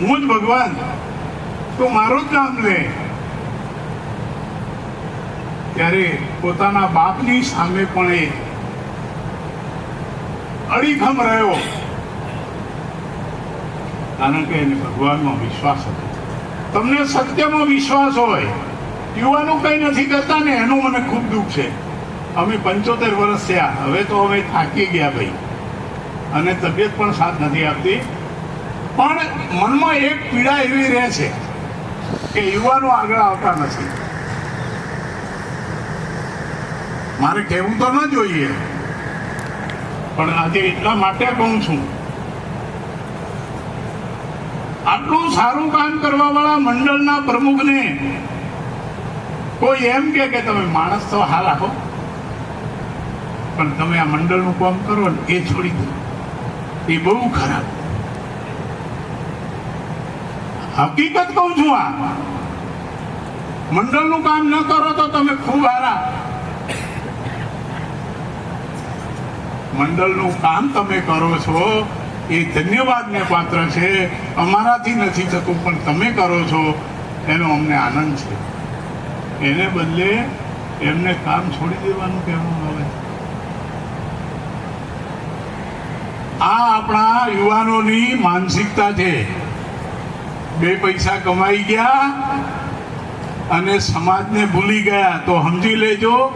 હું જ ભગવાન, તો મારું જ નામ લે. ત્યારે પોતાના બાપની સામે પણ એ અડીખમ રહ્યો. કારણ કે એને ભગવાનમાં વિશ્વાસ હતો. તમને સત્યમાં વિશ્વાસ હોય, યુવાનો કંઈ નથી કરતા ને એનું મને ખૂબ દુઃખ છે. અમે પંચોતેર વર્ષ થયા, હવે તો અમે થાકી ગયા ભાઈ. અને તબિયત પણ સાથ નથી આપતી. પણ મનમાં એક પીડા એવી રહે છે કે યુવાનો આગળ આવતા નથી. મારે કહેવું તો ન જોઈએ, પણ આજે એટલા માટે કહું છું. આટલું સારું કામ કરવા વાળા મંડળના પ્રમુખને કોઈ એમ કે કે તમે માણસ તો હાલ આપો પણ તમે આ મંડળનું કામ કરો ને એ છોડી દો. એ બહુ ખરાબ. હકીકત કહું છું આ. મંડળનું કામ ન કરો તો તમે ખૂબ હારા. મંડળનું કામ તમે કરો છો એ ધન્યવાદને પાત્ર છે. અમારાથી નથી થતું, પણ તમે કરો છો, એનો અમને આનંદ છે. એને બદલે એમને કામ છોડી દેવાનું કહેવામાં આવે આ આપણા યુવાનોની માનસિકતા છે. બે પૈસા કમાઈ ગયા અને સમાજને ભૂલી ગયા. તો સમજી લેજો,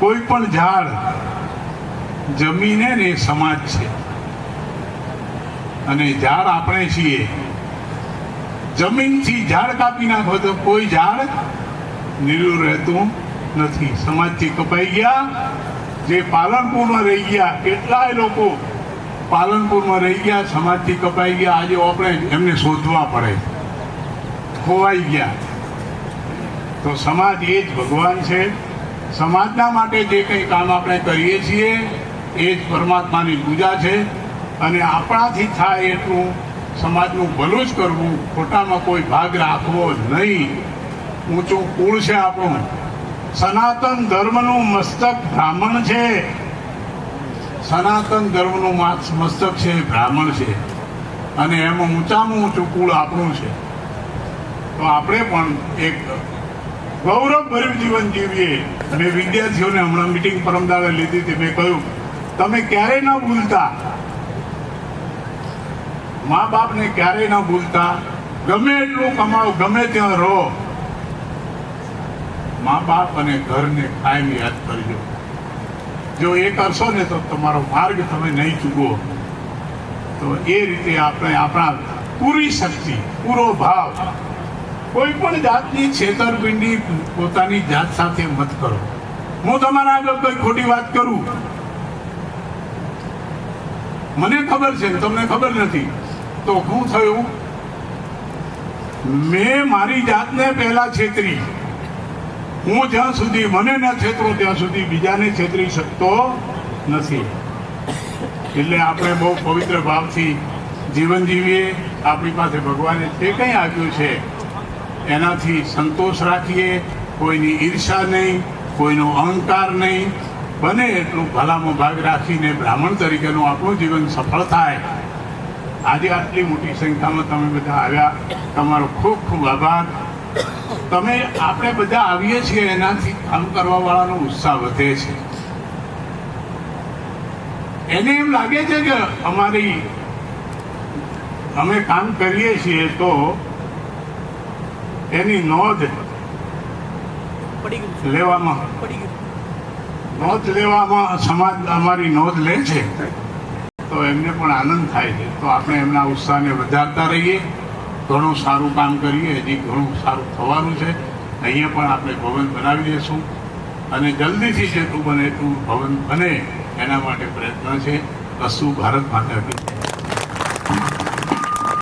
કોઈ પણ ઝાડ જમીને ને સમાજ છે. અને ઝાડ આપણે છીએ. જમીનથી ઝાડ કાપી નાખો તો કોઈ ઝાડ નીલું રહેતું નથી. સમાજથી કપાઈ ગયા. જે પાલનપુરમાં રહી ગયા કેટલાય લોકો પાલનપુરમાં રહી ગયા, સમાજથી કપાઈ ગયા, આજે આપણે એમને શોધવા પડે. ખોવાઈ ગયા. તો સમાજ એ જ ભગવાન છે. સમાજના માટે જે કંઈ કામ આપણે કરીએ છીએ, એ જ પરમાત્માની પૂજા છે. અને આપણાથી થાય એટલું સમાજનું ભલું જ કરવું, ખોટામાં કોઈ ભાગ રાખવો નહીં. ઊંચું કુળ છે આપણું. સનાતન ધર્મનું મસ્તક બ્રાહ્મણ છે. સનાતન ધર્મનું માસ- મસ્તક છે, બ્રાહ્મણ છે. અને એમાં ઊંચામાં ઊંચું કુળ આપણું છે. તો આપણે પણ એક ગૌરવભર્યું જીવન જીવીએ. મેં વિદ્યાર્થીઓને હમણાં મિટિંગ પરમદાડે લીધી હતી. મેં કહ્યું, તમે ક્યારેય ન ભૂલતા. મા બાપને ક્યારેય ન ભૂલતા. ગમે એટલું કમાઓ, ગમે ત્યાં રહો. મા બાપ અને ઘરને કાયમ યાદ કરજો. જો એ કરશો ને તો તમારો માર્ગ તમે નહીં ચૂકો તો એ રીતે આપણે આપણા પૂરી શક્તિ, પૂરો ભાવ, કોઈ પણ જાતની છેતરપિંડી પોતાની જાત સાથે મત કરો. હું તમારા આગળ કોઈ ખોટી વાત કરું? મને ખબર છે તમને ખબર નથી. તો શું થયું? મેં મારી જાતને પહેલા છેતરી. હું જ્યાં સુધી મને ન છેતરું, ત્યાં સુધી બીજાને છેતરી શકતો નથી. એટલે આપણે બહુ પવિત્ર ભાવથી જીવન જીવીએ, આપણી પાસે ભગવાને જે કંઈ આપ્યું છે, એનાથી સંતોષ રાખીએ, કોઈની ઈર્ષા નહીં, કોઈનો અહંકાર નહીં, બને એટલું ભલામાં ભાગ રાખીને બ્રાહ્મણ તરીકેનું આપણું જીવન સફળ થાય. આજે આટલી મોટી સંખ્યામાં તમે બધા આવ્યા. તમારો ખૂબ ખૂબ આભાર. તમે આપણે બધા આવીએ છીએ એનાથી કામ કરવા વાળાનો ઉત્સાહ વધે છે. એને એમ લાગે છે કે અમારી અમે કામ કરીએ છીએ તો એની નોંધ લેવામાં નોંધ લેવામાં સમાજ અમારી નોંધ લે છે. તો એમને પણ આનંદ થાય છે. તો આપણે એમના ઉત્સાહને વધારતા રહીએ. ઘણું સારું કામ કરીએ, હજી ઘણું સારું થવાનું છે. અહીંયા પણ આપણે ભવન બનાવી દઈશું અને જલ્દીથી જેટલું બને એટલું ભવન બને, એના માટે પ્રયત્ન છે. કશું ભારત માતા.